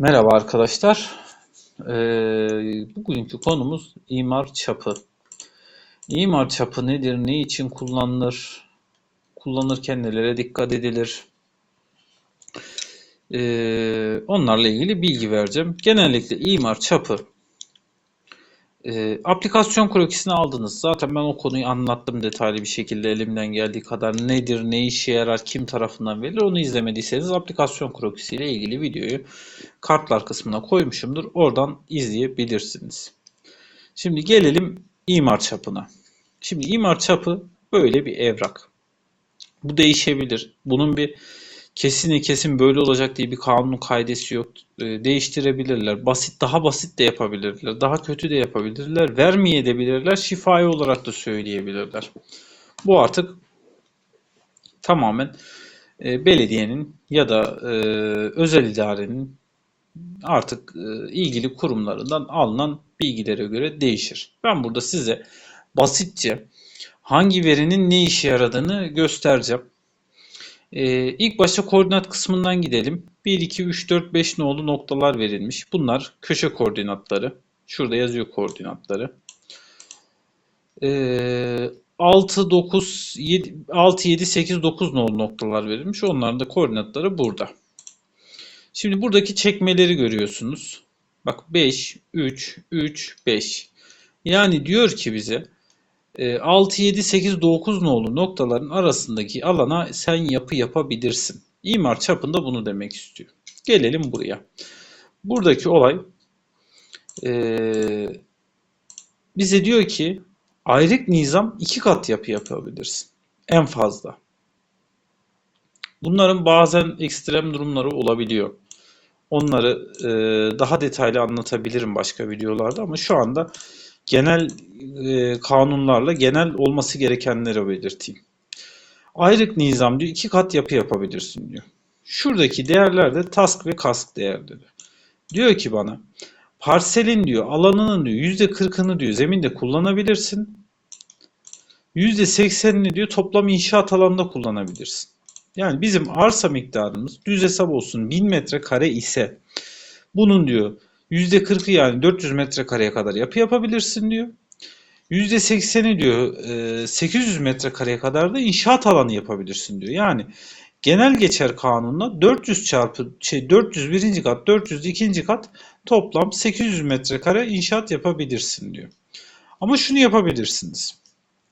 Merhaba arkadaşlar. Ee, bugünkü konumuz imar çapı. İmar çapı nedir? Ne için kullanılır? Kullanırken nelere dikkat edilir? Ee, onlarla ilgili bilgi vereceğim. Genellikle imar çapı e, aplikasyon krokisini aldınız. Zaten ben o konuyu anlattım detaylı bir şekilde elimden geldiği kadar. Nedir, ne işe yarar, kim tarafından verilir onu izlemediyseniz aplikasyon krokisiyle ilgili videoyu kartlar kısmına koymuşumdur. Oradan izleyebilirsiniz. Şimdi gelelim imar çapına. Şimdi imar çapı böyle bir evrak. Bu değişebilir. Bunun bir kesin kesin böyle olacak diye bir kanun kaidesi yok. E, değiştirebilirler. Basit, daha basit de yapabilirler. Daha kötü de yapabilirler. Vermeye edebilirler. Şifai olarak da söyleyebilirler. Bu artık tamamen e, belediyenin ya da e, özel idarenin artık e, ilgili kurumlarından alınan bilgilere göre değişir. Ben burada size basitçe hangi verinin ne işe yaradığını göstereceğim. Ee, ilk başta koordinat kısmından gidelim. 1, 2, 3, 4, 5 nolu noktalar verilmiş. Bunlar köşe koordinatları. Şurada yazıyor koordinatları. Ee, 6, 9, 7, 6, 7, 8, 9 nolu noktalar verilmiş. Onların da koordinatları burada. Şimdi buradaki çekmeleri görüyorsunuz. Bak 5, 3, 3, 5. Yani diyor ki bize 6, 7, 8, 9 nolu noktaların arasındaki alana sen yapı yapabilirsin. İmar çapında bunu demek istiyor. Gelelim buraya. Buradaki olay e, bize diyor ki ayrık nizam iki kat yapı yapabilirsin. En fazla. Bunların bazen ekstrem durumları olabiliyor. Onları e, daha detaylı anlatabilirim başka videolarda ama şu anda genel e, kanunlarla genel olması gerekenleri belirteyim. Ayrık nizam diyor iki kat yapı yapabilirsin diyor. Şuradaki değerler de task ve kask değerleri. Diyor ki bana parselin diyor alanının diyor yüzde kırkını diyor zeminde kullanabilirsin. Yüzde seksenini diyor toplam inşaat alanında kullanabilirsin. Yani bizim arsa miktarımız düz hesap olsun 1000 metrekare ise bunun diyor %40'ı yani 400 metrekareye kadar yapı yapabilirsin diyor. %80'i diyor 800 e, metrekareye kadar da inşaat alanı yapabilirsin diyor. Yani genel geçer kanunla 400 çarpı şey 400 birinci kat 400 ikinci kat toplam 800 metrekare inşaat yapabilirsin diyor. Ama şunu yapabilirsiniz.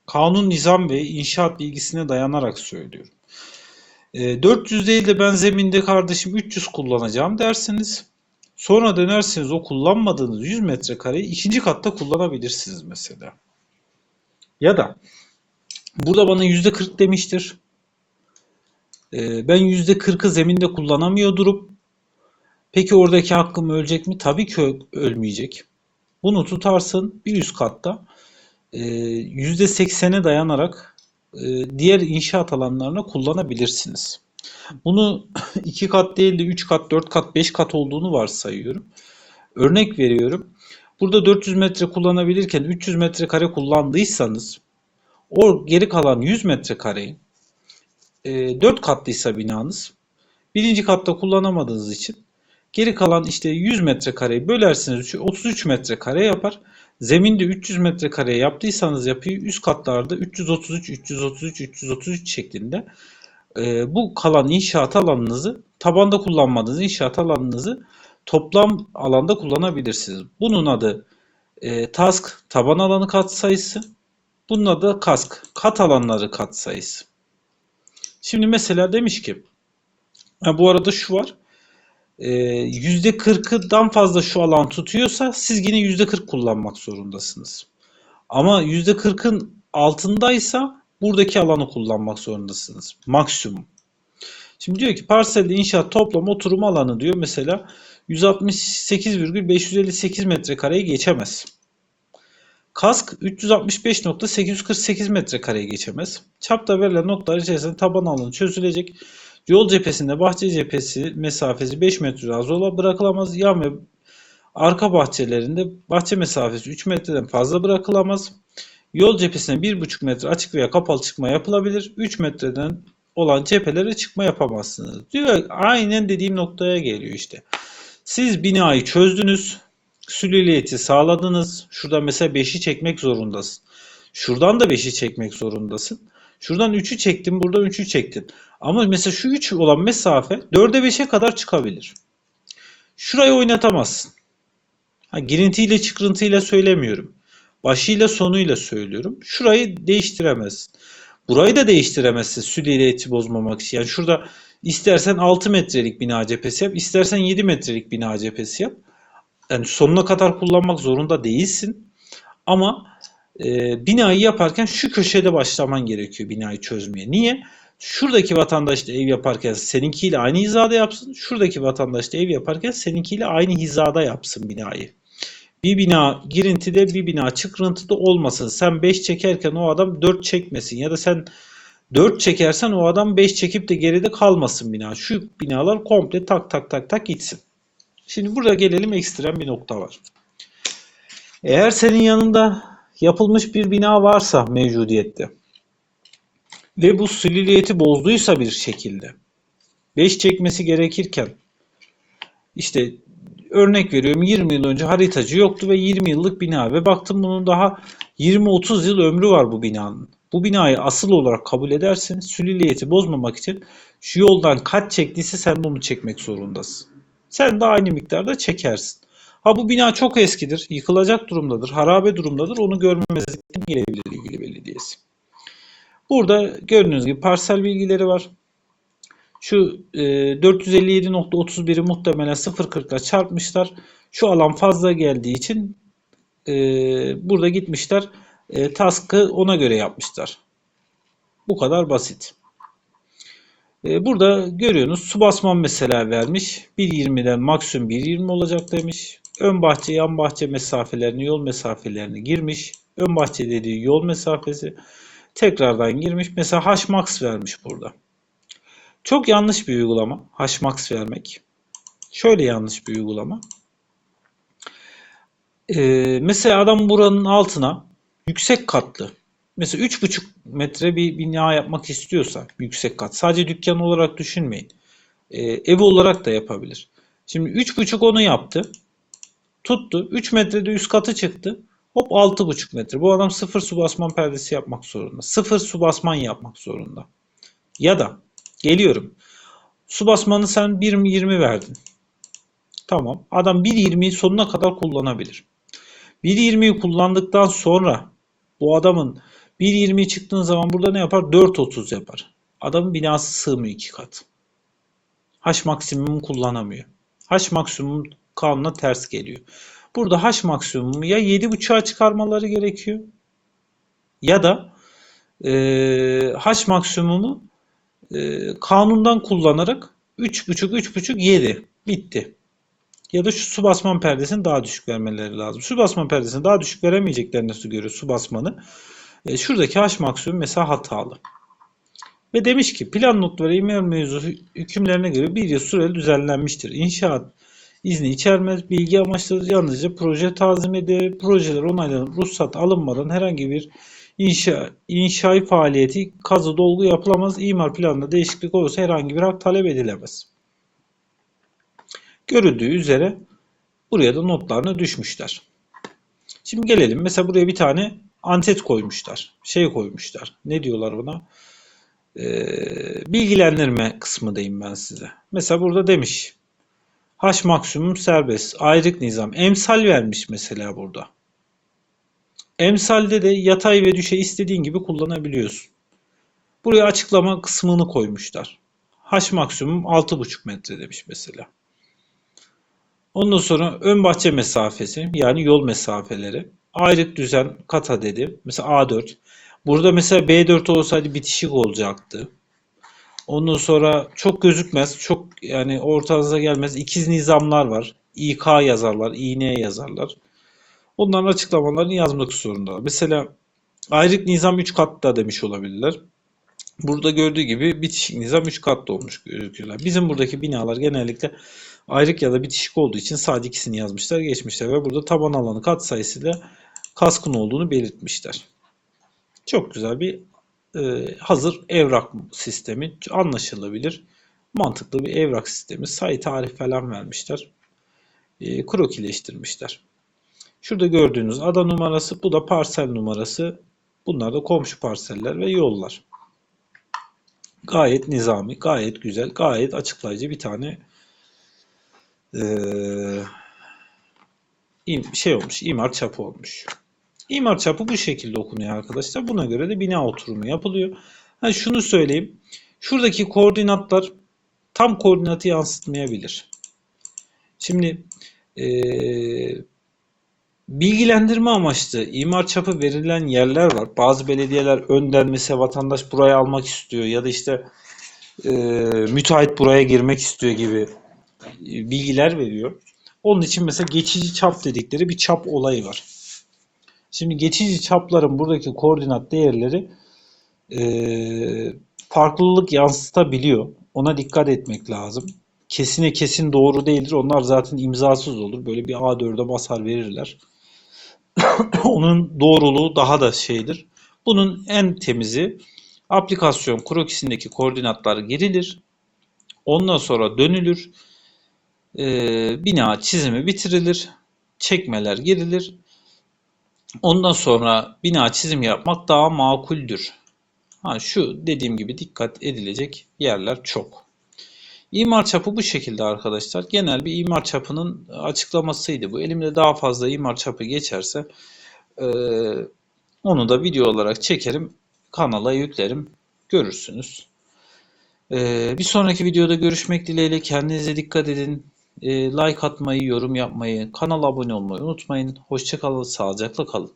Kanun, nizam ve inşaat bilgisine dayanarak söylüyorum. 400 e, değil de ben zeminde kardeşim 300 kullanacağım dersiniz. Sonra dönerseniz o kullanmadığınız 100 metrekareyi ikinci katta kullanabilirsiniz mesela. Ya da burada bana %40 demiştir. Ee, ben %40'ı zeminde kullanamıyor durup peki oradaki hakkım ölecek mi? Tabii ki ölmeyecek. Bunu tutarsın bir üst katta %80'e dayanarak e, diğer inşaat alanlarına kullanabilirsiniz. Bunu 2 kat değil de 3 kat, 4 kat, 5 kat olduğunu varsayıyorum. Örnek veriyorum. Burada 400 metre kullanabilirken 300 metrekare kullandıysanız o geri kalan 100 metrekareyi e, 4 katlıysa binanız birinci katta kullanamadığınız için geri kalan işte 100 metrekareyi bölersiniz 33 metrekare yapar. Zeminde 300 metrekare yaptıysanız yapıyı üst katlarda 333 333 333 şeklinde e, bu kalan inşaat alanınızı tabanda kullanmadığınız inşaat alanınızı toplam alanda kullanabilirsiniz. Bunun adı e, task taban alanı katsayısı. Bunun adı kask kat alanları katsayısı. Şimdi mesela demiş ki ha, bu arada şu var. E, %40'dan fazla şu alan tutuyorsa siz yine %40 kullanmak zorundasınız. Ama %40'ın altındaysa buradaki alanı kullanmak zorundasınız. Maksimum. Şimdi diyor ki parselde inşaat toplam oturum alanı diyor mesela 168,558 metrekareyi geçemez. Kask 365.848 metrekareye geçemez. Çapta verilen noktalar içerisinde taban alanı çözülecek. Yol cephesinde bahçe cephesi mesafesi 5 metreden zola bırakılamaz. Yan ve arka bahçelerinde bahçe mesafesi 3 metreden fazla bırakılamaz. Yol cephesine 1,5 metre açık veya kapalı çıkma yapılabilir. 3 metreden olan cephelere çıkma yapamazsınız. Diyor aynen dediğim noktaya geliyor işte. Siz binayı çözdünüz. Sülüliyeti sağladınız. Şurada mesela 5'i çekmek zorundasın. Şuradan da 5'i çekmek zorundasın. Şuradan 3'ü çektin, buradan 3'ü çektin. Ama mesela şu 3 olan mesafe 4'e 5'e kadar çıkabilir. Şurayı oynatamazsın. Ha, girintiyle çıkırıntıyla söylemiyorum. Başıyla sonuyla söylüyorum. Şurayı değiştiremezsin. Burayı da değiştiremezsin süliyeti bozmamak için. Yani şurada istersen 6 metrelik bina cephesi yap, istersen 7 metrelik bina cephesi yap. Yani sonuna kadar kullanmak zorunda değilsin. Ama e, binayı yaparken şu köşede başlaman gerekiyor binayı çözmeye. Niye? Şuradaki vatandaş da ev yaparken seninkiyle aynı hizada yapsın. Şuradaki vatandaş da ev yaparken seninkiyle aynı hizada yapsın binayı. Bir bina girintide bir bina çıkırıntıda olmasın. Sen 5 çekerken o adam 4 çekmesin. Ya da sen 4 çekersen o adam 5 çekip de geride kalmasın bina. Şu binalar komple tak tak tak tak gitsin. Şimdi burada gelelim ekstrem bir nokta var. Eğer senin yanında yapılmış bir bina varsa mevcudiyette ve bu sülüliyeti bozduysa bir şekilde 5 çekmesi gerekirken işte örnek veriyorum 20 yıl önce haritacı yoktu ve 20 yıllık bina ve baktım bunun daha 20-30 yıl ömrü var bu binanın. Bu binayı asıl olarak kabul edersin. Sülüliyeti bozmamak için şu yoldan kaç çektiyse sen bunu çekmek zorundasın. Sen de aynı miktarda çekersin. Ha bu bina çok eskidir, yıkılacak durumdadır, harabe durumdadır. Onu görmemezlikten gelebilir ilgili belediyesi. Burada gördüğünüz gibi parsel bilgileri var. Şu e, 457.31'i muhtemelen 0.40 ile çarpmışlar. Şu alan fazla geldiği için e, burada gitmişler e, task'ı ona göre yapmışlar. Bu kadar basit. E, burada görüyorsunuz su basman mesela vermiş. 1.20'den maksimum 1.20 olacak demiş. Ön bahçe yan bahçe mesafelerini yol mesafelerini girmiş. Ön bahçe dediği yol mesafesi tekrardan girmiş. Mesela Hmax vermiş burada. Çok yanlış bir uygulama. Hmax vermek. Şöyle yanlış bir uygulama. Ee, mesela adam buranın altına yüksek katlı. Mesela 3,5 metre bir bina yapmak istiyorsa yüksek kat. Sadece dükkan olarak düşünmeyin. Ee, ev olarak da yapabilir. Şimdi 3,5 onu yaptı. Tuttu. 3 metrede üst katı çıktı. Hop 6,5 metre. Bu adam sıfır su basman perdesi yapmak zorunda. Sıfır su basman yapmak zorunda. Ya da geliyorum. Su basmanı sen 1.20 verdin. Tamam. Adam 1.20'yi sonuna kadar kullanabilir. 1.20'yi kullandıktan sonra bu adamın 1.20 çıktığın zaman burada ne yapar? 4.30 yapar. Adamın binası sığmıyor iki kat. H maksimum kullanamıyor. H maksimum kanuna ters geliyor. Burada H maksimumu ya 7.5'a çıkarmaları gerekiyor ya da e, H maksimumu e, kanundan kullanarak 3.5 3.5 7 bitti. Ya da şu su basman perdesini daha düşük vermeleri lazım. Su basman perdesini daha düşük veremeyeceklerini nasıl görüyor su basmanı? E, şuradaki H maksimum mesela hatalı. Ve demiş ki plan notları imar mevzu hükümlerine göre bir yıl süreli düzenlenmiştir. İnşaat izni içermez. Bilgi amaçlı yalnızca proje tazim eder. Projeler onaylanıp ruhsat alınmadan herhangi bir inşa, inşai faaliyeti kazı dolgu yapılamaz. İmar planında değişiklik olursa herhangi bir hak talep edilemez. Görüldüğü üzere buraya da notlarını düşmüşler. Şimdi gelelim. Mesela buraya bir tane antet koymuşlar. Şey koymuşlar. Ne diyorlar buna? Ee, bilgilendirme kısmındayım ben size. Mesela burada demiş. H maksimum serbest. Ayrık nizam. Emsal vermiş mesela burada. Emsalde de yatay ve düşey istediğin gibi kullanabiliyorsun. Buraya açıklama kısmını koymuşlar. H maksimum 6,5 metre demiş mesela. Ondan sonra ön bahçe mesafesi yani yol mesafeleri. Ayrık düzen kata dedi. Mesela A4. Burada mesela B4 olsaydı bitişik olacaktı. Ondan sonra çok gözükmez. Çok yani ortanıza gelmez. İkiz nizamlar var. İK yazarlar, İN yazarlar. Onların açıklamalarını yazmak zorunda. Mesela ayrık nizam 3 katta demiş olabilirler. Burada gördüğü gibi bitişik nizam 3 katlı olmuş gözüküyorlar. Bizim buradaki binalar genellikle ayrık ya da bitişik olduğu için sadece ikisini yazmışlar, geçmişler ve burada taban alanı kat sayısıyla kaskın olduğunu belirtmişler. Çok güzel bir e, hazır evrak sistemi anlaşılabilir. Mantıklı bir evrak sistemi. Sayı tarih falan vermişler. e, krokileştirmişler. Şurada gördüğünüz ada numarası, bu da parsel numarası. Bunlar da komşu parseller ve yollar. Gayet nizami, gayet güzel, gayet açıklayıcı bir tane im- şey olmuş, imar çapı olmuş. İmar çapı bu şekilde okunuyor arkadaşlar. Buna göre de bina oturumu yapılıyor. Ha, şunu söyleyeyim. Şuradaki koordinatlar tam koordinatı yansıtmayabilir. Şimdi eee, bilgilendirme amaçlı imar çapı verilen yerler var. Bazı belediyeler önden mesela vatandaş burayı almak istiyor ya da işte eee, müteahhit buraya girmek istiyor gibi e, bilgiler veriyor. Onun için mesela geçici çap dedikleri bir çap olayı var. Şimdi geçici çapların buradaki koordinat değerleri eee, farklılık yansıtabiliyor. Ona dikkat etmek lazım. Kesine kesin doğru değildir. Onlar zaten imzasız olur. Böyle bir A4'e basar verirler. Onun doğruluğu daha da şeydir. Bunun en temizi aplikasyon krokisindeki koordinatlar girilir. Ondan sonra dönülür. Eee, bina çizimi bitirilir. Çekmeler girilir. Ondan sonra bina çizim yapmak daha makuldür. Ha, şu dediğim gibi dikkat edilecek yerler çok. İmar çapı bu şekilde arkadaşlar. Genel bir imar çapının açıklamasıydı bu. Elimde daha fazla imar çapı geçerse eee, onu da video olarak çekerim. Kanala yüklerim. Görürsünüz. Eee, bir sonraki videoda görüşmek dileğiyle. Kendinize dikkat edin. Eee, like atmayı, yorum yapmayı, kanala abone olmayı unutmayın. Hoşça kalın, sağlıcakla kalın.